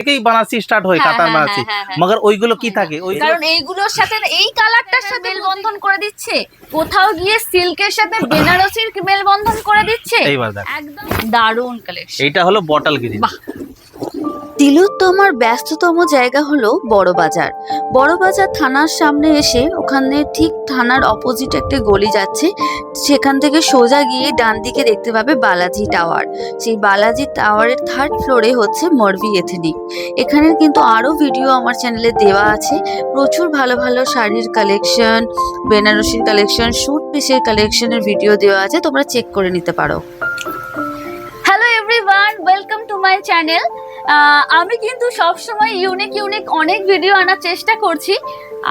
থেকেই বানারসি স্টার্ট হয় হ্যাঁ, কাতার হ্যাঁ, বানারসি। হ্যাঁ। মগর ওইগুলো কি থাকে? ওই কারণ এইগুলোর সাথে এই কালারটার সাথে মেলবন্ধন করে দিচ্ছে। কোথাও গিয়ে সিল্কের সাথে বেনারসির মেলবন্ধন করে দিচ্ছে। এইবার একদম দারুণ কালেকশন এটা হলো বটল গ্রিন বাহ। তিলোত্তমার ব্যস্ততম জায়গা হলো বড়বাজার বড়বাজার থানার সামনে এসে ওখানে ঠিক থানার অপোজিট একটা গলি যাচ্ছে। সেখান থেকে সোজা গিয়ে ডান দিকে দেখতে পাবে বালাজি টাওয়ার সেই বালাজি টাওয়ারের থার্ড ফ্লোরে হচ্ছে মরবি এথেনিক এখানের কিন্তু আরও ভিডিও আমার চ্যানেলে দেওয়া আছে। প্রচুর ভালো ভালো শাড়ির কালেকশন বেনারসির কালেকশন স্যুট পিসের কালেকশনের ভিডিও দেওয়া আছে। তোমরা চেক করে নিতে পারো। Hello everyone welcome to my channel আমি কিন্তু সব সময় ইউনিক ইউনিক অনেক ভিডিও আনার চেষ্টা করছি।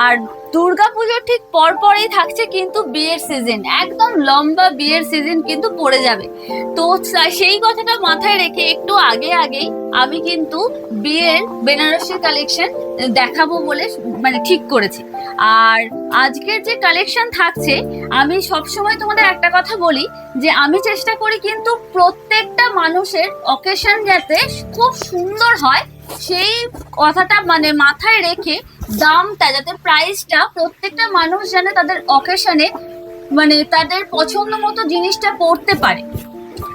আর দুর্গাপুজো ঠিক পরপরই থাকছে কিন্তু বিয়ের সিজন একদম লম্বা বিয়ের সিজন কিন্তু পড়ে যাবে। তো সেই কথাটা মাথায় রেখে একটু আগে, আগেই আমি কিন্তু বিয়ের বেনারসি কালেকশন দেখাবো বলে মানে ঠিক করেছি। আর আজকের যে কালেকশন থাকছে, আমি সবসময় তোমাদের একটা কথা বলি যে আমি চেষ্টা করি কিন্তু প্রত্যেকটা মানুষের অকেশন যাতে খুব সুন্দর হয়, সেই কথাটা মানে মাথায় রেখে দামটা, যাতে প্রাইসটা প্রত্যেকটা মানুষ যেন তাদের অকেশনে মানে তাদের পছন্দ মতো জিনিসটা পড়তে পারে।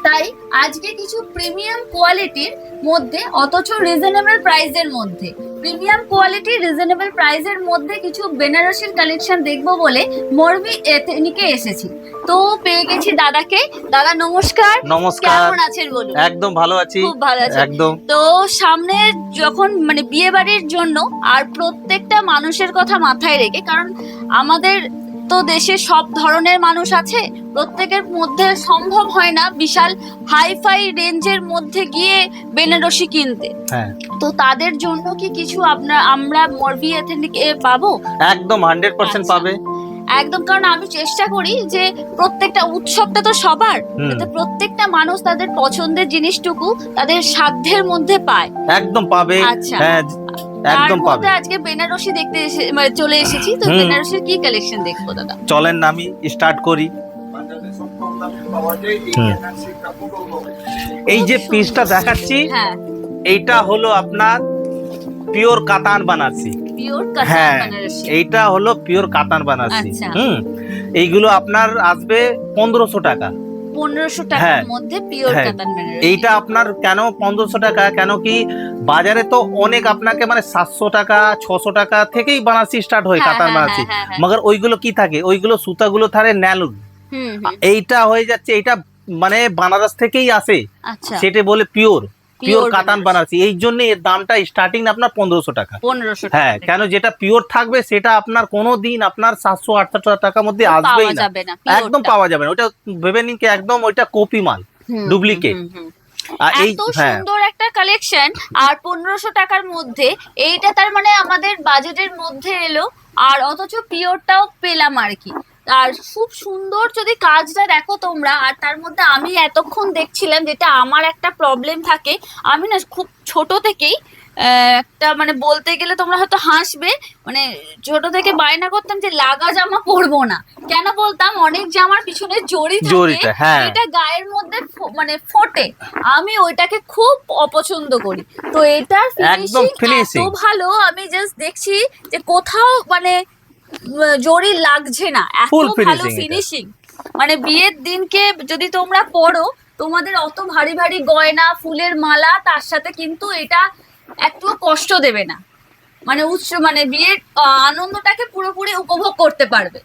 তাই আজকে কিছু প্রিমিয়াম কোয়ালিটির মধ্যে, অথচ রিজনেবল প্রাইসের মধ্যে প্রিমিয়াম কোয়ালিটি রিজনেবল প্রাইসের মধ্যে কিছু বেনারসির কালেকশন দেখব বলে মরবি এথনিকে এসেছি। তো পেয়ে গেছি দাদাকে। দাদা নমস্কার। নমস্কার। কেমন আছেন বলুন? একদম ভালো আছি। খুব ভালো আছি। একদম। তো সামনে যখন মানে বিয়ে বাড়ির জন্য আর প্রত্যেকটা মানুষের কথা মাথায় রেখে কারণ আমাদের তো দেশে সব ধরনের মানুষ আছে? প্রত্যেকের মধ্যে সম্ভব হয় না বিশাল হাইফাই রেঞ্জের মধ্যে গিয়ে বেনারসি কিনতে। হ্যাঁ। তো তাদের জন্য কি কিছু আপনার আমরা মরবি এথেনিক এ পাবো? একদম হান্ড্রেড পার্সেন্ট আচ্ছা। পাবে। একদম কারণ আমি চেষ্টা করি যে প্রত্যেকটা উৎসবটা তো সবার যাতে প্রত্যেকটা মানুষ তাদের পছন্দের জিনিসটুকু তাদের সাধ্যের মধ্যে পায়। একদম পাবে। আচ্ছা। একদম পাবে। আজকে বেনারসি দেখতে এসে মানে চলে এসেছি তো বেনারসির কি কালেকশন দেখব দাদা? চলেন না আমি স্টার্ট করি। এই যে পিসটা দেখাচ্ছি হ্যাঁ। এইটা হলো আপনার পিওর কাতান বানারসি। পিওর হ্যাঁ, এইটা হলো পিওর কাতান বানারসি। আচ্ছা। হুম। এইগুলো আপনার আসবে পনেরোশো টাকা। পনেরোশো হ্যাঁ। টাকার মধ্যে পিওর হ্যাঁ। কাতান বেনারসি এইটা আপনার কেন পনেরোশো টাকা? কেন কি বাজারে তো অনেক আপনাকে মানে সাতশো টাকা ছশো টাকা থেকেই বানাসি স্টার্ট হয় হ্যাঁ, কাতান হ্যাঁ, হ্যাঁ, হ্যাঁ। মগর ওইগুলো কি থাকে? ওইগুলো সুতাগুলো থাকে ন্যালুন এইটা হয়ে যাচ্ছে এটা মানে বানারস থেকেই আসে। আচ্ছা। সেটা বলে পিওর পিওর কাতান বেনারসি। এই জন্য এর দামটা স্টার্টিং আপনার পনেরোশো টাকা। পনেরোশো হ্যাঁ কেন যেটা পিওর থাকবে সেটা আপনার কোনো দিন আপনার সাতশো আটশো টাকার মধ্যে আসবেই পাওয়া না একদম পাওয়া যাবে না। ওটা ভেবে নিন কি একদম ওইটা কপি মাল ডুপ্লিকেট আর এই এত হ্যাঁ। সুন্দর একটা কালেকশন আর পনেরোশো টাকার মধ্যে এইটা তার মানে আমাদের বাজেটের মধ্যে এলো আর অথচ পিওরটাও পেলাম আর কি। আর খুব সুন্দর যদি কাজটা দেখো তোমরা আর তার মধ্যে আমি এতক্ষণ দেখছিলাম যেটা আমার একটা প্রবলেম থাকে। আমি না খুব ছোট থেকেই একটা মানে বলতে গেলে তোমরা হয়তো হাসবে মানে ছোট থেকে বায়না করতাম যে লাগা জামা পরবো না। কেন বলতাম? অনেক জামার পিছনে জড়ি থাকে হ্যাঁ। এটা গায়ের মধ্যে মানে ফোটে। আমি ওইটাকে খুব অপছন্দ করি। তো এটা ফিনিশিং এত ভালো আমি জাস্ট দেখছি যে কোথাও মানে জরি লাগছে না। এত ভালো ফিনিশিং মানে বিয়ের দিনকে যদি তোমরা পড়ো তোমাদের অত ভারী ভারী গয়না ফুলের মালা তার সাথে কিন্তু এটা একটু কষ্ট দেবে না। মানে উৎস মানে বিয়ের আনন্দটাকে পুরোপুরি উপভোগ করতে পারবে।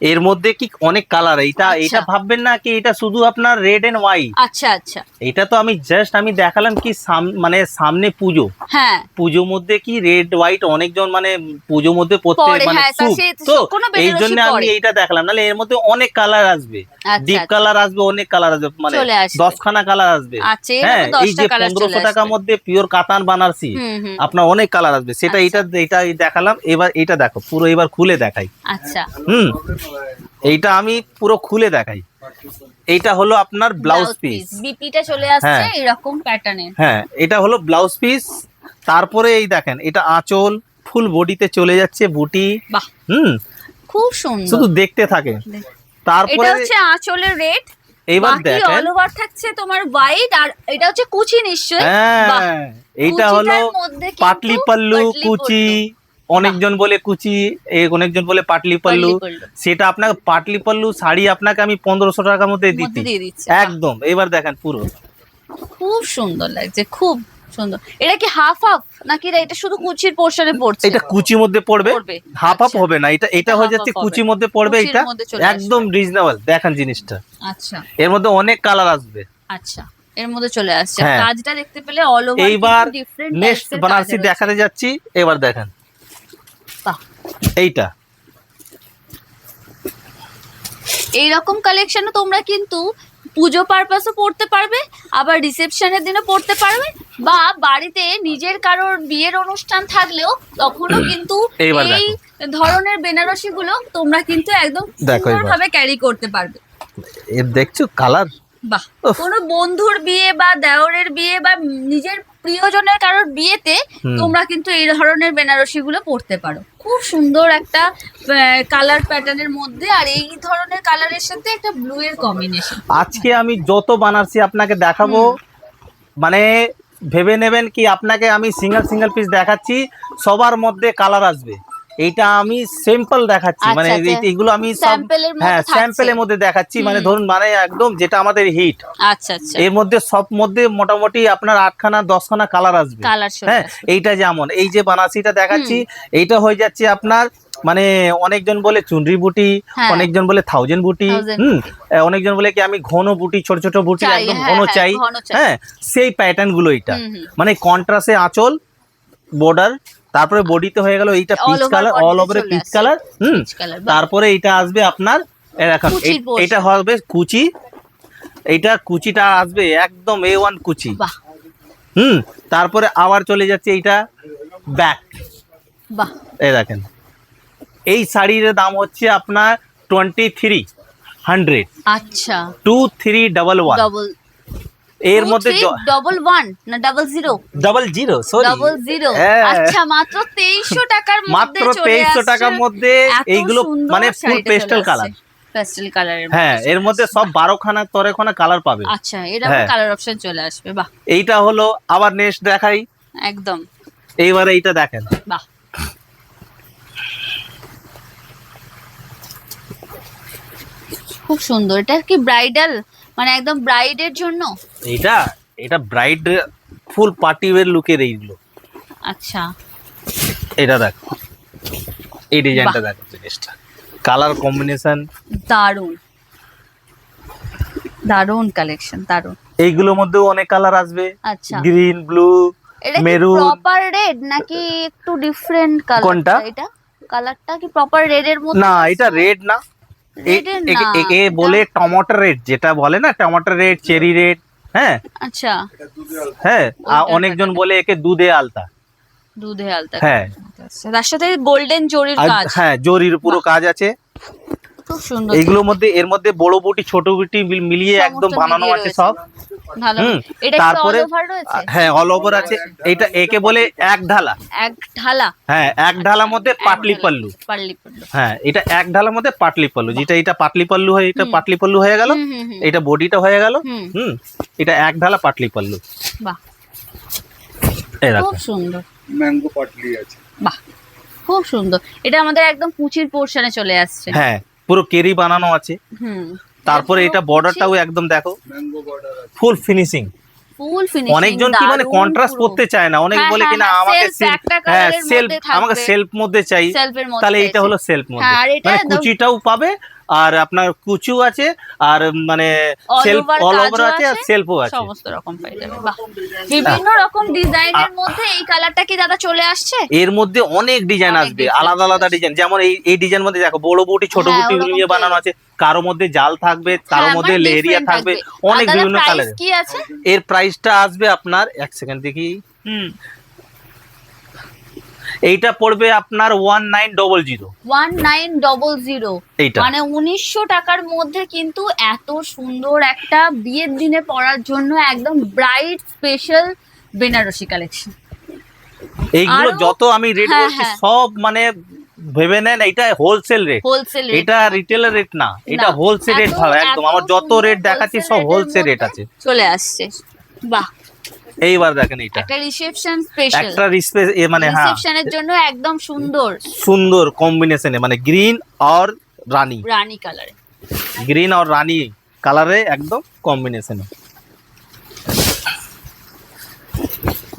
এর মধ্যে কি অনেক কালার এইটা আচ্ছা। এটা ভাববেন না কি এটা শুধু আপনার রেড এন্ড হোয়াইট আচ্ছা আচ্ছা। এটা তো আমি জাস্ট আমি দেখালাম কি মানে সামনে পুজো। হ্যাঁ। পুজো মধ্যে কি রেড হোয়াইট অনেকজন মানে পুজো মধ্যে পড়তে মানে হ্যাঁ, তা এই জন্য আমি। এইটা দেখালাম। নাহলে এর মধ্যে অনেক কালার আসবে। আচ্ছা ডিপ আচ্ছা। কালার আসবে অনেক কালার আসবে। মানে দশখানা কালার আসবে। আচ্ছা হ্যাঁ এই যে পনেরোশো টাকার মধ্যে পিওর কাতান বানারসি আপনার অনেক কালার আসবে। সেটা আচ্ছা। এটা এটা দেখালাম। এবার এটা দেখো পুরো এবার খুলে দেখাই। আচ্ছা। হুম। এইটা আমি পুরো খুলে দেখাই। এইটা হলো আপনার ব্লাউজ পিস বিপিটা চলে আসছে হ্যাঁ। এরকম প্যাটার্নের হ্যাঁ এটা হলো ব্লাউজ পিস তারপরে এই দেখেন এটা আঁচল ফুল বডিতে চলে যাচ্ছে বুটি। হুম। খুব সুন্দর। শুধু দেখতে থাকে। তারপরে এটা হচ্ছে আঁচলের রেট এইবার দেখেন। অল ওভার থাকছে তোমার হোয়াইট আর এটা হচ্ছে কুচি নিশ্চয়ই। বাহ। হ্যাঁ এইটা হলো পাটলি পাল্লু কুচি। অনেকজন বলে কুচি অনেকজন বলে পাটলি পাল্লু। সেটা আপনাকে পাটলি পাল্লু শাড়ি আপনাকে আমি পনেরোশো টাকার মধ্যে দিচ্ছে। একদম এবার দেখেন পুরো। খুব সুন্দর লাগছে খুব সুন্দর। এটা কি হাফ হাফ নাকি এটা- শুধু কুচির পোর্শনে পড়ছে? এটা কুচির মধ্যে পড়বে? হাফ হাফ আচ্ছা। হবে না এটা এটা হয়ে যাচ্ছে কুচির মধ্যে পড়বে এটা। একদম রিজনেবল দেখেন জিনিসটা। আচ্ছা। এর মধ্যে অনেক কালার আসবে। আচ্ছা এর মধ্যে চলে আসছে। হ্যাঁ। কাজটা দেখতে পেলে অল ওভার এইবার নেক্সট বানারসি দেখাতে যাচ্ছি এবার দেখেন। এইটা এই রকম কালেকশনও তোমরা কিন্তু পুজো পারপাসও পড়তে পারবে আবার রিসেপশনের দিনও পড়তে পারবে বা বাড়িতে নিজের কারোর বিয়ের অনুষ্ঠান থাকলেও তখনও কিন্তু এই ধরনের বেনারসি গুলো তোমরা কিন্তু একদম। সুন্দরভাবে ক্যারি করতে পারবে এর দেখছ কালার বাহ। কোনো বন্ধুর বিয়ে বা দেওরের বিয়ে বা নিজের প্রিয়জনের কারোর বিয়েতে তোমরা কিন্তু এই ধরনের বেনারসি গুলো পরতে পারো। খুব সুন্দর একটা কালার প্যাটার্নের মধ্যে আর এই ধরনের কালারের সাথে একটা ব্লু এর কম্বিনেশন আজকে আমি যত বানারসি আপনাকে দেখাবো মানে ভেবে নেবেন কি আপনাকে আমি সিঙ্গেল সিঙ্গেল পিস দেখাচ্ছি সবার মধ্যে কালার আসবে। এইটা আমি সিম্পল দেখাচ্ছি আচ্ছা, মানে আচ্ছা। এইগুলো আমি সব হ্যাঁ স্যাম্পেলের মধ্যে দেখাচ্ছি মানে ধরুন মানে একদম যেটা আমাদের হিট আচ্ছা আচ্ছা। এর মধ্যে সব মধ্যে মোটামুটি আপনার আটখানা দশখানা কালার আসবে। হ্যাঁ এইটা যেমন এই যে বানারসিটা দেখাচ্ছি এইটা হয়ে যাচ্ছে আপনার মানে অনেকজন বলে চুনরি বুটি হ্যাঁ। অনেকজন বলে থাউজেন্ড বুটি হুম। অনেকজন বলে কি আমি ঘন বুটি ছোট ছোট বুটি একদম হ্যাঁ, ঘন হ্যাঁ, চাই। হ্যাঁ সেই প্যাটার্নগুলো এটা। মানে কন্ট্রাস্টে আঁচল বর্ডার তারপরে বডিতে হয়ে গেল এইটা পিচ কালার অল ওভারে পিচ কালার হুম। তারপরে এটা আসবে আপনার এ দেখুন কুচির এটা হবে কুচি এইটা কুচিটা আসবে একদম এ ওয়ান কুচি। হুম? তারপরে আবার চলে যাচ্ছে এইটা ব্যাক বাহ। এই দেখেন এই শাড়ির দাম হচ্ছে আপনার টোয়েন্টি থ্রি হান্ড্রেড আচ্ছা। Two three double one double এর মধ্যে ডবল ওয়ান না double zero double zero sorry double zero. আচ্ছা মাত্র তেইশশো টাকার মধ্যে মাত্র তেইশশো টাকার মধ্যে এইগুলো মানে ফুল পেস্টেল কালার। পেস্টেল কালারের হ্যাঁ এর মধ্যে সব বারোখানা তেরোখানা কালার পাবে। আচ্ছা এটা। কালার অপশন চলে আসবে বাহ। এইটা হলো আবার নেক্সট দেখাই। একদম। এইবারে এইটা দেখেন। বাহ। খুব সুন্দর। এটা কি ব্রাইডাল মানে একদম ব্রাইডের জন্য? এটা এটা ব্রাইড ফুল পার্টি ওয়ের লুকের এইগুলো। আচ্ছা। এটা দেখো এই ডিজাইনটা দেখো জিনিসটা। কালার কম্বিনেশন দারুণ। দারুণ কালেকশন দারুণ। এইগুলোর মধ্যেও অনেক কালার আসবে। আচ্ছা। Green blue maroon proper red নাকি একটু ডিফারেন্ট কালার কোনটা? এটা? কালারটা কি প্রপার রেড এর মধ্যে না এটা রেড না। এ- বলে টমেটো রেট যেটা বলে না টমেটো রেট চেরি রেট হ্যাঁ? আচ্ছা। হ্যাঁ আর অনেকজন বলে একে দুধে আলতা। দুধে আলতা। হ্যাঁ। আচ্ছা, তার সাথে গোল্ডেন জরির কাজ। হ্যাঁ জরির পুরো কাজ আছে। খুব সুন্দর এইগুলোর মধ্যে এর মধ্যে বড় বুটি ছোট বুটি মিল- মিলিয়ে একদম বানানো আছে। সব। ভালো। এটা তারপরে হ্যাঁ অল ওভার আছে। এইটা একে বলে এক ঢালা। এক ঢালা। হ্যাঁ এক ঢালার মধ্যে পাটলি পাল্লু পাল্লি। পাল্লু হ্যাঁ এটা এক ঢালার মধ্যে পাটলি পাল্লু। যেটা এটা পাটলি পাল্লু হয় এটা। পাটলি পাল্লু হয়ে গেল। এটা বডিটা হয়ে গেল। হুম। হুম এটা এক ঢালা পাটলি পাল্লু। বাহ। খুব সুন্দর। ম্যাঙ্গো পাটলি আছে। বাহ। খুব সুন্দর। এটা আমাদের একদম কুচির পোর্শনে চলে আসছে। হ্যাঁ পুরো কেরি বানানো আছে। তারপরে এটা বর্ডারটাও একদম দেখো। ম্যাঙ্গো বর্ডার আছে। ফুল ফিনিশিং অনেকজন কি মানে কন্ট্রাস্ট করতে চায় না। অনেক হ্যাঁ, বলে হ্যাঁ, কিনা হ্যাঁ, আমাকে হ্যাঁ সেলফ মধ্যে আমাকে সেলফ মধ্যে চাই। তাহলে এটা হলো সেলফ মধ্যে হ্যাঁ, মানে কুচিটাও পাবে আর আপনার কুচু আছে আর মানে সেলফ অল ওভার আছে আর সেলফও আছে। সমস্ত রকম পেয়ে যাবে বিভিন্ন রকম ডিজাইনের মধ্যে এই কালারটা কি দাদা চলে আসছে? এর মধ্যে অনেক ডিজাইন আসবে আলাদা আলাদা ডিজাইন যেমন এই এই ডিজাইন মধ্যে দেখো বড় বুটি ছোট হ্যাঁ, বুটি নিয়ে বানানো আছে কারও মধ্যে জাল থাকবে কারও হ্যাঁ, মধ্যে মানে different থাকবে অনেক বিভিন্ন কালার কি আছে? এর প্রাইসটা আসবে আপনার এক সেকেন্ড দেখি। হুম। এইটা পড়বে আপনার one nine double zero one nine double zero মানে উনিশশো টাকার মধ্যে কিন্তু এত সুন্দর একটা বিয়ের দিনে পরার জন্য একদম ব্রাইট স্পেশাল বেনারসি কালেকশন এইগুলো যত আমি রেট হ্যাঁ, বলছি হ্যাঁ। সব মানে ভেবে নেন এটা হোলসেল রেট হোলসেল এটা রিটেলের রেট না এটা হোলসেল রেট ভালো একদম। আমার যত রেট দেখাচ্ছি সব হোলসেল রেট আছে। চলে আসছে। বাহ। এইবার দেখেন এটা একটা রিসেপশন স্পেশাল একটা মানে হ্যাঁ। রিসেপশনের জন্য একদম সুন্দর। সুন্দর কম্বিনেশনে মানে গ্রিন আর রানী। রানী কালারে গ্রিন আর রানী কালারে একদম কম্বিনেশনে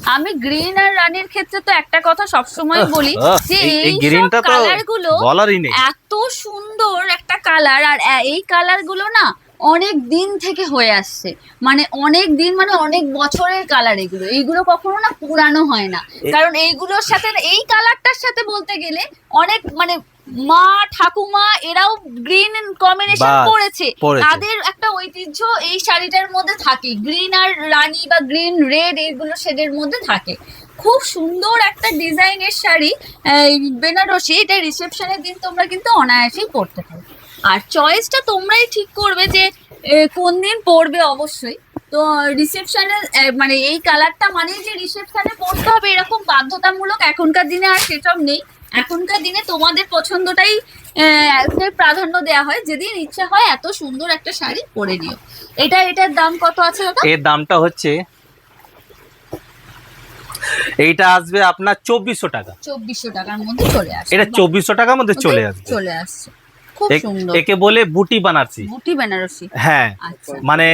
আমি গ্রিন আর রানীর ক্ষেত্রে তো একটা কথা সবসময় বলি যে এই- গ্রিনটা তো কালারগুলো বলারই নেই। এত সুন্দর একটা কালার আর এই কালারগুলো না অনেক দিন থেকে হয়ে আসছে। মানে অনেক দিন মানে অনেক বছরের কালার এগুলো। এইগুলো কখনো না পুরানো হয় না। কারণ এইগুলোর সাথে এই কালারটার সাথে বলতে গেলে অনেক মানে মা ঠাকুমা এরাও গ্রিন কম্বিনেশন করেছে পরেছে। তাদের একটা ঐতিহ্য এই শাড়িটার মধ্যে থাকে। গ্রিন আর রানী বা গ্রিন রেড এইগুলো শেডের মধ্যে থাকে। খুব সুন্দর একটা ডিজাইনের শাড়ি বেনারসি এটা রিসেপশনের দিন তোমরা কিন্তু অনায়াসেই পরতে পারো। আর চয়েসটা তোমরাই ঠিক করবে যে কোন দিন পরবে অবশ্যই। তো রিসেপশনে মানে এই কালারটা মানে যে রিসেপশনে পরতে হবে এরকম বাধ্যতামূলক এখনকার দিনে আর সেসব নেই। এখনকার দিনে তোমাদের পছন্দটাই প্রাধান্য দেওয়া হয়। যেদিন ইচ্ছা হয় এত সুন্দর একটা শাড়ি পরে নিও। এটা এটার দাম কত আছে এর দামটা হচ্ছে এইটা আসবে আপনার চব্বিশশো টাকা। চব্বিশশো টাকার মধ্যে চলে আসে এটা চব্বিশশো টাকার মধ্যে চলে আসবে। চলে আসছে। একে বলে বুটি বানারসি। বুটি বেনারসি? হ্যাঁ আচ্ছা। মানে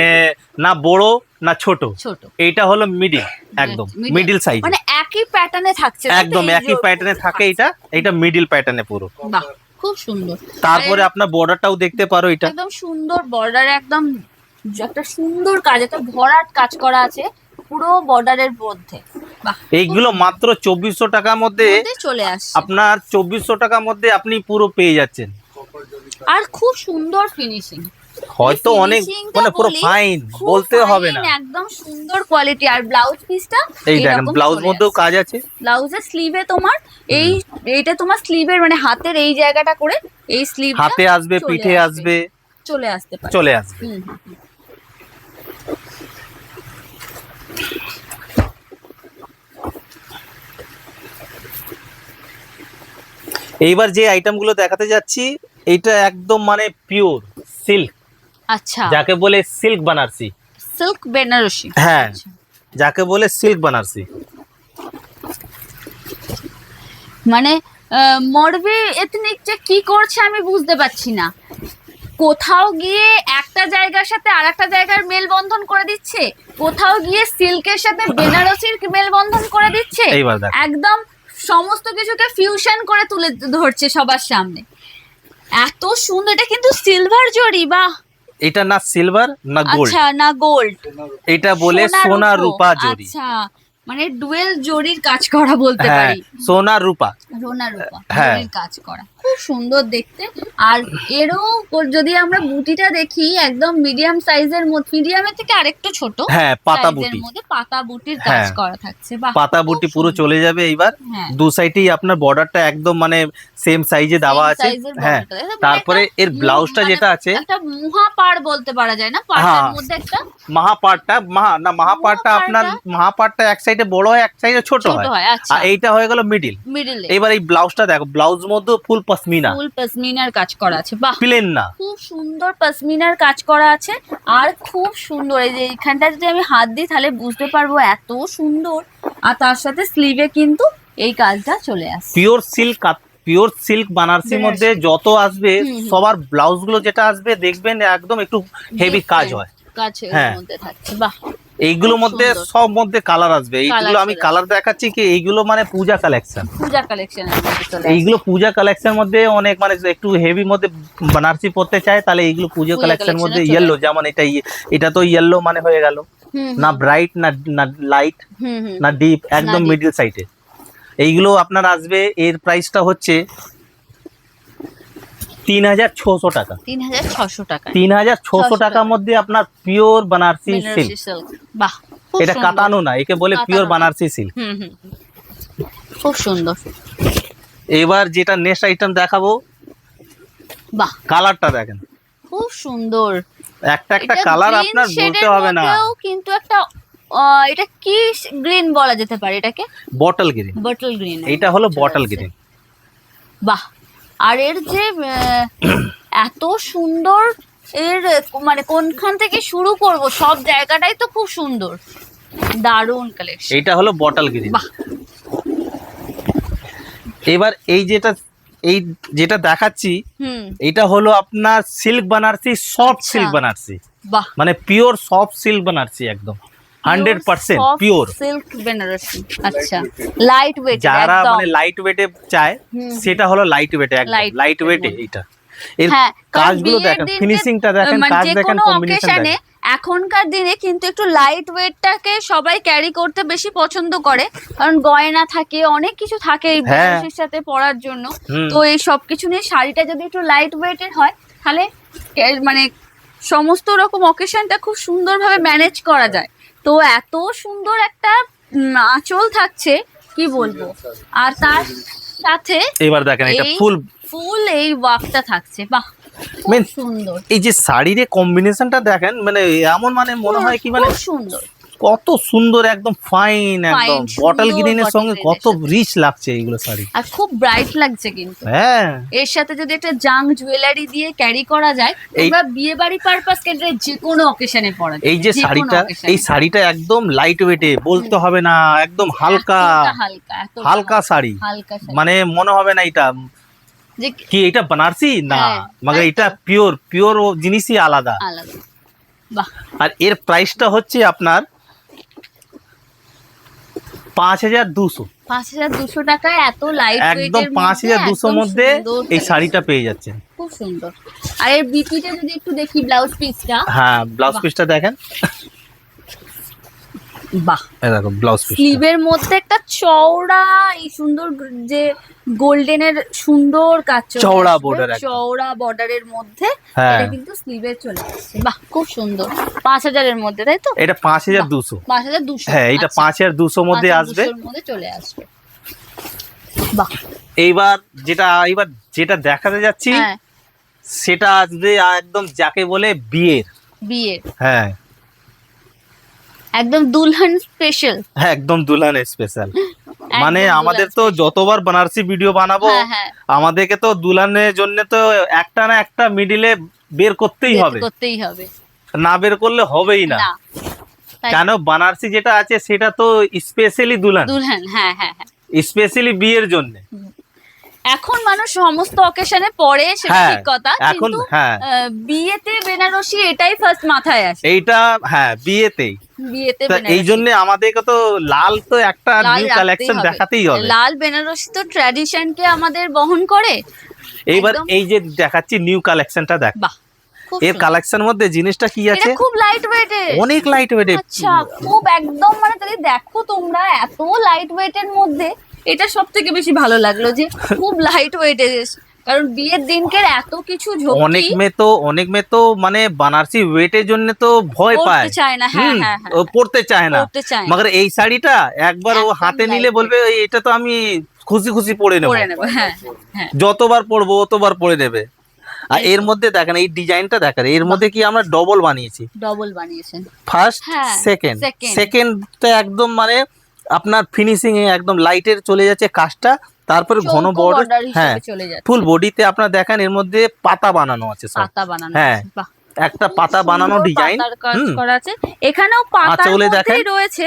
না বড় না ছোট। ছোট। এইটা হলো মিডিল একদম মিডিল সাইজ মানে একই প্যাটার্নে থাকছে একদম একই প্যাটার্নে থাকে এটা এটা মিডিল প্যাটার্নে পুরো। খুব সুন্দর। তারপরে আপনার বর্ডারটাও দেখতে পারো এটা। একদম সুন্দর বর্ডার একদম একটা সুন্দর কাজ একটা ভরাট কাজ করা আছে পুরো বর্ডারের মধ্যে। এইগুলো মাত্র চব্বিশশো টাকার মধ্যে মধ্যে চলে আসছে। আপনার চব্বিশশো টাকার মধ্যে আপনি পুরো পেয়ে যাচ্ছেন। আর খুব সুন্দর ফিনিশিং হয়তো অনেক মানে পুরো ফাইন বলতে হবে না। একদম সুন্দর কোয়ালিটি আর ব্লাউজ পিসটা এই দেখেন ব্লাউজ মধ্যেও কাজ আছে। ব্লাউজের স্লিভে তোমার এই এইটা তোমার স্লিভের মানে হাতের এই জায়গাটা করে এই স্লিভ হাতে আসবে পিঠে আসবে। চলে আসতে পারে। চলে আসবে। এইবার যে আইটেমগুলো দেখাতে যাচ্ছি এটা একদম মানে পিওর সিল্ক আচ্ছা। যাকে বলে সিল্ক বানারসি। সিল্ক বেনারসি। হ্যাঁ। আচ্ছা। যাকে বলে সিল্ক বানারসি। মানে মরবি এথনিক যে কি করছে আমি বুঝতে পারছি না। কোথাও গিয়ে একটা জায়গার সাথে আর একটা জায়গার মেলবন্ধন করে দিচ্ছে। কোথাও গিয়ে সিল্কের সাথে বেনারসির মেলবন্ধন করে দিচ্ছে। একদম সমস্ত কিছুকে ফিউশন করে তুলে ধরছে সবার সামনে। এত সুন্দর এটা কিন্তু সিলভার জরি বা এটা না সিলভার না গোল্ড আচ্ছা না গোল্ড এটা বলে সোনা রূপা। জরি। আচ্ছা মানে ডুয়েল জরির কাজ করা বলতে হ্যাঁ পারি। সোনা রূপা। সোনা রূপা হ্যাঁ। জরির কাজ করা। খুব সুন্দর দেখতে। আর এরও যদি আমরা বুটিটা দেখি একদম মিডিয়াম সাইজের মধ্যে মিডিয়ামের থেকে আরেকটু ছোট হ্যাঁ পাতা বুটি। মধ্যে পাতা বুটির কাজ হ্যাঁ। করা থাকছে। বাহ পাতা বুটি পুরো চলে যাবে এইবার। হ্যাঁ। দু সাইডেই আপনার বর্ডারটা একদম মানে সেম সাইজে দেওয়া আছে। হ্যাঁ। মানে তারপরে এর ব্লাউজটা মানে যেটা আছে একটা মুহা পাড় বলতে পারা যায় না? পাড়টার হ্যাঁ। মধ্যে একটা মহাপাটটা মহা না মহাপাটটা আপনার মহাপাটটা- মহাপাটটা এক সাইডে বড় হয় এক সাইডে ছোট হয়। হয় আচ্ছা। আর এইটা হয়ে গেল মিডিল মিডলে এবার এই ব্লাউজটা দেখো ব্লাউজ মধ্যে ফুল পশমিনা। ফুল পশমিনার কাজ করা আছে বাহ। প্লেন না। খুব সুন্দর পশমিনার কাজ করা আছে আর খুব সুন্দর এই যে এইখানটা যদি আমি হাত দিই তাহলে বুঝতে পারব এত সুন্দর। আর তার সাথে স্লিভে কিন্তু এই কাজটা চলে আসছে। পিওর সিল্ক পিওর সিল্ক বানারসির মধ্যে যত আসবে। সবার ব্লাউজগুলো যেটা আসবে দেখবেন একদম একটু হেভি কাজ হয়। কাজ এর হ্যাঁ। মধ্যে থাকছে বাহ। এইগুলোর মধ্যে সব মধ্যে কালার আসবে। এইগুলো আমি কালার দেখাচ্ছি কি এইগুলো মানে পূজা কালেকশন পূজা আসছে এইগুলো পূজা কালেকশন মধ্যে অনেক মানে একটু হেভি মধ্যে বানারসি পড়তে চায় তাহলে এইগুলো পূজা কালেকশন মধ্যে ইয়েলো যেমন এটা এটা তো ইয়েলো মানে হয়ে গেল। না ব্রাইট না না লাইট না ডিপ একদম। মিডল সাইডে এইগুলো আপনার আসবে এর প্রাইসটা হচ্ছে তিন হাজার ছশো টাকা। তিন হাজার ছশো টাকা। তিন হাজার ছশো টাকার মধ্যে আপনার পিওর বানারসি সিল্ক বাহ এটা। কাতানো না একে বলে পিওর বানারসি সিল্ক। খুব সুন্দর। এবার যেটা নেক্সট আইটেম দেখাবো বাহ। কালারটা দেখেন। খুব সুন্দর। একটা একটা কালার আপনার বলতে হবে না। কিন্তু একটা এটা কি গ্রিন বলা যেতে পারে এটাকে? বটল গ্রিন বটল গ্রিন এইটা হলো বটল গ্রিন বাহ আর এর যে এত সুন্দর এর মানে কোনখান থেকে শুরু করব সব জায়গাটাই তো খুব সুন্দর। দারুণ কালেকশন এটা হলো বটল গ্রিন। এবার এই যেটা এই যেটা দেখাচ্ছি হুম। এটা হলো আপনার সিল্ক বানারসি সফট আচ্ছা। সিল্ক বানারসি। বাহ। মানে পিওর সফট সিল্ক বানারসি একদম। Hundred percent pure silk Benarasi আচ্ছা লাইট ওয়েট যারা মানে লাইট ওয়েটে চায় সেটা হলো লাইট ওয়েটে একদম লাইট ওয়েটে এটা এর হ্যাঁ কাজগুলো দেখেন ফিনিশিংটা দেখেন মানে কাজ দেখেন কম্বিনেশন অকেশনে এখনকার দিনে কিন্তু একটু লাইট ওয়েটটাকে সবাই ক্যারি করতে বেশি পছন্দ করে। কারণ গয়না থাকে অনেক কিছু থাকে এই হ্যাঁ। বেনারসির সাথে পরার জন্য। তো এই সব কিছু নিয়ে শাড়িটা যদি একটু লাইট ওয়েটের হয় তাহলে মানে সমস্ত রকম অকেশনটা খুব সুন্দরভাবে ম্যানেজ করা যায়। তো এত সুন্দর একটা আঁচল থাকছে কি বলব? আর তার সাথে এবার দেখেন এটা ফুল ফুল এই ওয়াকটা থাকছে। বাহ মেন সুন্দর। এই যে শাড়ির কম্বিনেশনটা দেখেন মানে এমন মানে মনে হয় কি মানে সুন্দর। কত সুন্দর একদম ফাইন একদম। বটল গ্রিনের সঙ্গে কত রিচ লাগছে এইগুলো শাড়ি। আর খুব ব্রাইট লাগছে কিন্তু। হ্যাঁ। এর সাথে যদি একটা জাং জুয়েলারি দিয়ে ক্যারি করা যায় এই- বিয়ে বাড়ি পারপাস কেন্দ্রে যে কোনো অকেশনে পরা যায়। এই যে শাড়িটা এই শাড়িটা একদম লাইট ওয়েটে বলতে হবে না একদম হালকা। হালকা হালকা। শাড়ি। হালকা মানে মনে হবে না এটা। যে কি এটা বানারসি? না। মানে এটা। পিওর পিওর জিনিসই আলাদা। আলাদা। বাহ। আর এর প্রাইসটা হচ্ছে আপনার পাঁচ হাজার দুশো। পাঁচ হাজার দুশো টাকায় এত লাইট একদম পাঁচ হাজার দুশোর মধ্যে এই শাড়িটা পেয়ে যাচ্ছেন। খুব সুন্দর। আর এর বিপিটা যদি একটু দেখি ব্লাউজ পিসটা হ্যাঁ ব্লাউজ পিসটা দেখেন। বাহ। দেখো ব্লাউজ পিস স্লিভের মধ্যে একটা চওড়া এই সুন্দর যে গোল্ডেনের সুন্দর কাজ চওড়া একদম। চওড়া বর্ডারের মধ্যে হ্যাঁ। এটা কিন্তু স্লিভে চলে আসছে। বাহ খুব সুন্দর। পাঁচ হাজারের মধ্যে তাই তো? এটা পাঁচ হাজার দুশো। পাঁচ হাজার দুশো। হ্যাঁ এটা আচ্ছা, পাঁচ হাজার দুশোর মধ্যে আসবে। মধ্যে চলে আসবে। বাহ। এইবার যেটা এইবার যেটা দেখাতে যাচ্ছি হ্যাঁ। সেটা আসবে একদম যাকে বলে বিয়ের। বিয়ের। হ্যাঁ। একদম দুলহান স্পেশাল হ্যাঁ একদম দুলহান স্পেশাল মানে আমাদের তো যতবার বানারসি ভিডিও বানাবো হ্যাঁ হ্যাঁ। আমাদেরকে তো দুলহানের জন্য তো একটা না একটা মিডিলে বের করতেই হবে। করতেই হবে। না বের করলে হবেই না। কেন? বানারসি যেটা আছে সেটা তো স্পেশালি দুলহান। দুলহান হ্যাঁ হ্যাঁ হ্যাঁ। স্পেশালি বিয়ের জন্য। এখন মানুষ সমস্ত অকেশনে পড়ে সেটা হ্যাঁ, ঠিক কথা কিন্তু হ্যাঁ। বিয়েতে বেনারসি এটাই ফার্স্ট মাথায় আসে। এইটা হ্যাঁ বিয়েতেই। বিয়েতে এই জন্য আমাদেরকে তো লাল তো একটা নিউ কালেকশন দেখাতেই হবে। লাল বেনারসি তো ট্র্যাডিশনকে আমাদের বহন করে। এইবার এই যে দেখাচ্ছি নিউ কালেকশনটা দেখ। বাহ এর কালেকশন মধ্যে জিনিসটা কি আছে? খুব লাইট ওয়েটের অনেক লাইট ওয়েটে আচ্ছা খুব একদম মানে তাহলে দেখো তোমরা এত লাইট ওয়েটের মধ্যে এটা সব থেকে বেশি ভালো লাগল যে খুব লাইট ওয়েটের কারণ বিয়ের দিনকের এত কিছু অনেক ঝোঁকি মেয়ে তো অনেক মেয়ে তো মানে বানারসি ওয়েটের জন্য তো ভয় পায়। চায় না হ্যাঁ হ্যাঁ হ্যাঁ ও পড়তে চায় না। মগর এই শাড়িটা একবার ও হাতে নিলে বলবে "এই, এটা তো আমি খুশি খুশি পরে নেব। হ্যাঁ হ্যাঁ। যতবার পরবো অতবার পরে নেবে। আর এর মধ্যে দেখেন এই ডিজাইনটা দেখেন এর মধ্যে কি আমরা ডবল বানিয়েছি? ডবল বানিয়েছেন। ফার্স্ট হ্যাঁ, সেকেন্ড। সেকেন্ডটা একদম মানে আপনার ফিনিশিং এ একদম লাইটের চলে যাচ্ছে কাজটা তারপরে ঘন বর্ডার হ্যাঁ ফুল বডিতে আপনার দেখেন এর মধ্যে পাতা বানানো আছে পাতা বানানো হ্যাঁ, একটা পাতা বানানো ডিজাইন পাতার করা আছে। এখানেও পাতার আঁচলে মধ্যেই দেখেন। রয়েছে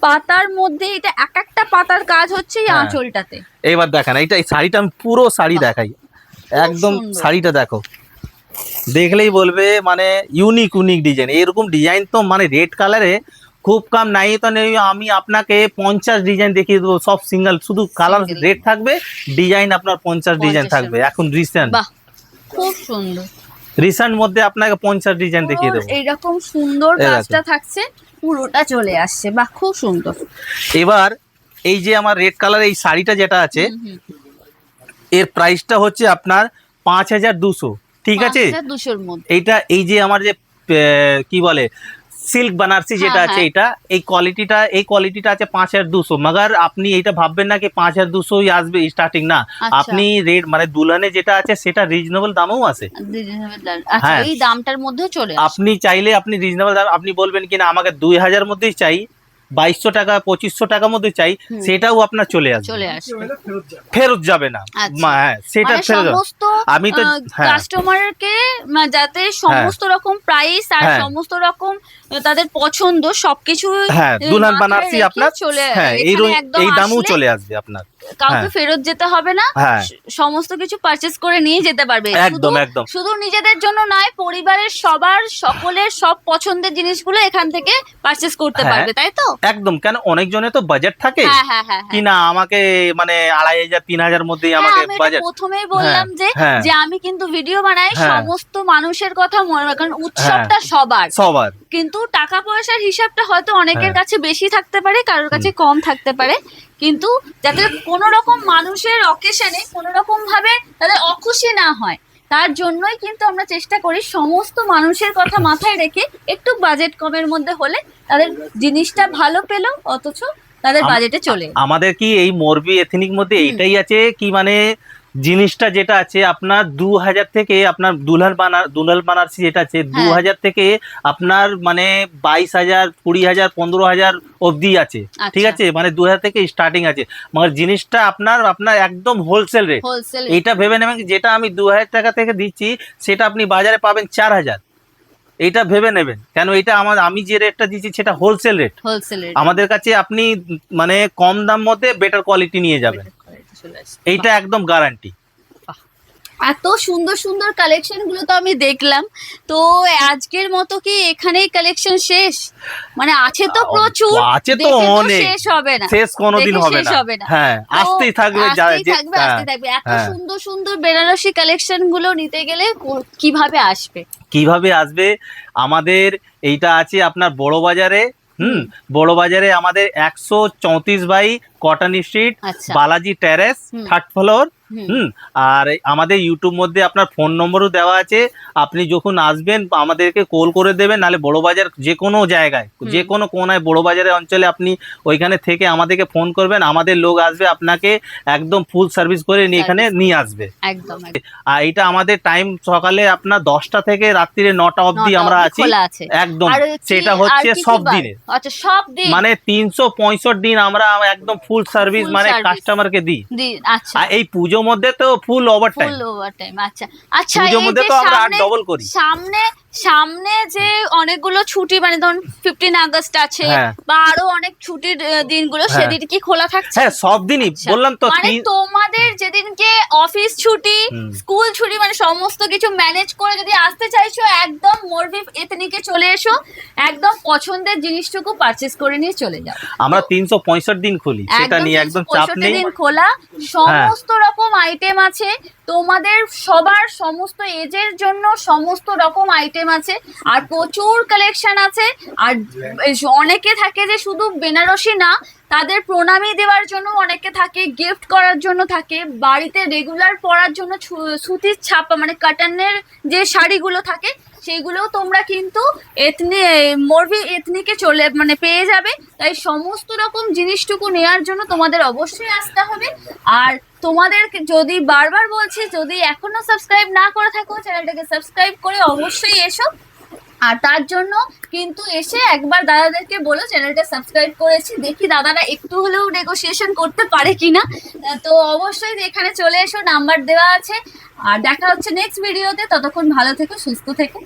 পাতার মধ্যে এটা এক একটা পাতার কাজ হচ্ছে এই হ্যাঁ। আঁচলটাতে। এবার দেখেন এইটা এই শাড়িটা আমি পুরো শাড়ি দেখাই। একদম শাড়িটা দেখো। দেখলেই বলবে মানে ইউনিক ইউনিক ডিজাইন এরকম ডিজাইন তো মানে রেড কালারে খুব কম নাই তো নেই আমি আপনাকে পঞ্চাশ ডিজাইন দেখিয়ে দেবো সব সিঙ্গেল শুধু কালার রেড থাকবে ডিজাইন আপনার পঞ্চাশ ডিজাইন থাকবে এখন রিসেন্ট খুব সুন্দর। রিসেন্ট মধ্যে আপনাকে পঞ্চাশ ডিজাইন দেখিয়ে দেবো। এইরকম সুন্দর কাজটা থাকছে পুরোটা চলে আসছে বাহ খুব সুন্দর। এবার এই যে আমার রেড কালার এই শাড়িটা যেটা আছে। এর প্রাইসটা হচ্ছে আপনার পাঁচ হাজার দুশো ঠিক আছে? এইটা এই যে আমার যে কি বলে সিল্ক বানারসি যেটা হ্যাঁ, আছে হ্যাঁ। এটা এই কোয়ালিটিটা এই কোয়ালিটিটা আছে পাঁচ হাজার দুশো মাগার আপনি এটা ভাববেন না কি পাঁচ হাজার দুশোই আসবে স্টার্টিং না আচ্ছা। আপনি রেট মানে দুলানে যেটা আছে সেটা রিজনেবল দামও আছে আচ্ছা হ্যাঁ। এই দামটার মধ্যে চলে আপনি চাইলে আপনি রিজনেবল দাম আপনি বলবেন কিনা আমাকে দুই হাজার মধ্যেই চাই বাইশশো টাকা পঁচিশশো টাকার মধ্যে চাই সেটাও আপনার চলে আসবে। চলে আসবে। ফেরত যাবে। না। আচ্ছা। হ্যাঁ সেটা মানে ফেরত আমি তো হ্যাঁ। কাস্টমারকে যাতে সমস্ত রকম প্রাইস আর হ্যাঁ। সমস্ত রকম তাদের পছন্দ সবকিছু হ্যাঁ এই দুলহান বানারসি আপনার চলে হ্যাঁ এই এই দামও চলে আসবে আপনার। কাউকে হ্যাঁ। ফেরত যেতে হবে না। হ্যাঁ। সমস্ত কিছু পারচেস করে নিয়ে যেতে পারবে। একদম একদম। শুধু নিজেদের জন্য নয় পরিবারের সবার সকলের সব পছন্দের জিনিসগুলো এখান থেকে পারচেস করতে হ্যাঁ। পারবে তাই তো? একদম কেন অনেকজনের তো বাজেট থাকে। হ্যাঁ হ্যাঁ হ্যাঁ কি। না আমাকে মানে আড়াই হাজার তিন হাজার মধ্যেই হ্যাঁ, আমাকে আমি বাজেট প্রথমেই বললাম যে যে আমি কিন্তু ভিডিও বানাই। সমস্ত মানুষের কথা মনে কারণ উৎসবটা সবার। সবার। কিন্তু টাকা পয়সার হিসাবটা হয়তো অনেকের। কাছে বেশি থাকতে পারে কারোর কাছে কম থাকতে পারে। কিন্তু যাতে কোনো রকম মানুষের অকেশনে কোনো রকম ভাবে তাদের অখুশি না হয় তার জন্যই কিন্তু আমরা চেষ্টা করি সমস্ত মানুষের কথা মাথায় রেখে একটু বাজেট কমের মধ্যে হলে তাদের জিনিসটা ভালো পেল অথচ তাদের বাজেটে চলে আমাদের কি এই মরবি এথনিক মধ্যে। এইটাই আছে কি মানে জিনিসটা যেটা আছে আপনার দু হাজার থেকে আপনার দুলহান বানার দুলহান বানারসি যেটা আছে দু হ্যাঁ। হাজার থেকে আপনার মানে বাইশ হাজার কুড়ি হাজার পনেরো হাজার অবধি আছে। ঠিক আচ্ছা। আছে? মানে দু হাজার থেকে স্টার্টিং আছে। মানে জিনিসটা আপনার আপনার একদম হোলসেল রেট এইটা ভেবে নেবেন যেটা আমি দু হাজার টাকা থেকে দিচ্ছি সেটা আপনি বাজারে পাবেন চার হাজার। এটা ভেবে নেবেন। কেন এটা আমার আমি যে রেটটা দিচ্ছি সেটা হোলসেল রেট আমাদের কাছে আপনি মানে কম দাম মধ্যে বেটার কোয়ালিটি নিয়ে যাবেন। এইটা একদম গ্যারান্টি এত সুন্দর সুন্দর কালেকশনগুলো তো আমি দেখলাম। তো আজকের মতো কি এখানেই কালেকশন শেষ? মানে আছে তো প্রচুর। আছে তো অনেক। শেষ হবে না। শেষ কোনোদিন হবে না। হ্যাঁ আসতেই থাকবে থাকবে হ্যাঁ, থাকবে। এত হ্যাঁ। সুন্দর সুন্দর বেনারসি কালেকশনগুলো নিতে গেলে কীভাবে আসবে? কীভাবে আসবে? আমাদের এইটা আছে আপনার বড় বাজারে হুম বড় বাজারে আমাদের একশো চৌত্রিশ বাই কটন স্ট্রিট আচ্ছা। বালাজি টেরেস থার্ড ফ্লোর হুম, আর আমাদের ইউটিউব মধ্যে আপনার ফোন নম্বরও দেওয়া আছে। আপনি যখন আসবেন আমাদেরকে কল করে দেবেন নাহলে বড় বাজার যে কোনো জায়গায়। যে কোনো কোনায় বড় বাজারের অঞ্চলে আপনি ওইখানে থেকে আমাদেরকে ফোন করবেন আমাদের লোক আসবে আপনাকে একদম ফুল সার্ভিস করে নিয়ে এখানে নিয়ে আসবে। একদম। আর এটা আমাদের টাইম সকালে আপনার দশটা থেকে রাত্রিরে নটা অবধি আমরা আছি। একদম সেটা হচ্ছে সব? দিনে। আচ্ছা সব দিন? মানে তিনশো পঁয়ষট্টি দিন আমরা একদম ফুল সার্ভিস মানে কাস্টমারকে দিই আচ্ছা। আর এই পুজো মধ্যে তো full over time full over time আচ্ছা। আচ্ছা পুজোর মধ্যে তো আমরা আর সামনে ডবল করি। সামনে সামনে যে অনেকগুলো ছুটি মানে ধরুন ফিফটিন আগস্ট আছে হ্যাঁ। বা আরও অনেক ছুটির দিনগুলো হ্যাঁ। সেদিন কি খোলা থাকছে? হ্যাঁ সব দিনই। আচ্ছা। বললাম তো মানে তোমাদের যেদিনকে অফিস ছুটি স্কুল ছুটি মানে সমস্ত কিছু ম্যানেজ করে যদি আসতে চাইছো একদম মোরবি এথনিকে চলে এসো একদম পছন্দের জিনিসটুকু পারচেস করে নিয়ে চলে যাও। আমরা তিনশো পঁয়ষট্টি দিন খুলি সেটা নিয়ে একদম চাপ নেই। দিন খোলা সমস্ত রকম আইটেম আছে, তোমাদের সবার সমস্ত এজের জন্য সমস্ত রকম আইটেম আছে, আর প্রচুর কালেকশন আছে, আর অনেকে থাকে যে শুধু বেনারসি না, তাদের প্রণামী দেওয়ার জন্য অনেকে থাকে গিফট করার জন্য থাকে, বাড়িতে রেগুলার পরার জন্য সুতির ছাপা মানে কাটানের যে শাড়িগুলো থাকে সেইগুলোও তোমরা কিন্তু এথনি মরবি এথনিকে চলে মানে পেয়ে যাবে। তাই সমস্ত রকম জিনিসটুকু নেওয়ার জন্য তোমাদের অবশ্যই আসতে হবে। আর তোমাদের যদি বারবার বলছি, যদি এখনও সাবস্ক্রাইব না করে থাকো চ্যানেলটাকে সাবস্ক্রাইব করে অবশ্যই এসো। আর তার জন্য কিন্তু এসে একবার দাদাদেরকে বলো চ্যানেলটা সাবস্ক্রাইব করেছি, দেখি দাদারা একটু হলেও নেগোসিয়েশন করতে পারে কিনা। তো অবশ্যই এখানে চলে এসো নাম্বার দেওয়া আছে। আর দেখা হচ্ছে নেক্সট ভিডিওতে ততক্ষণ ভালো থেকো, সুস্থ থেকো।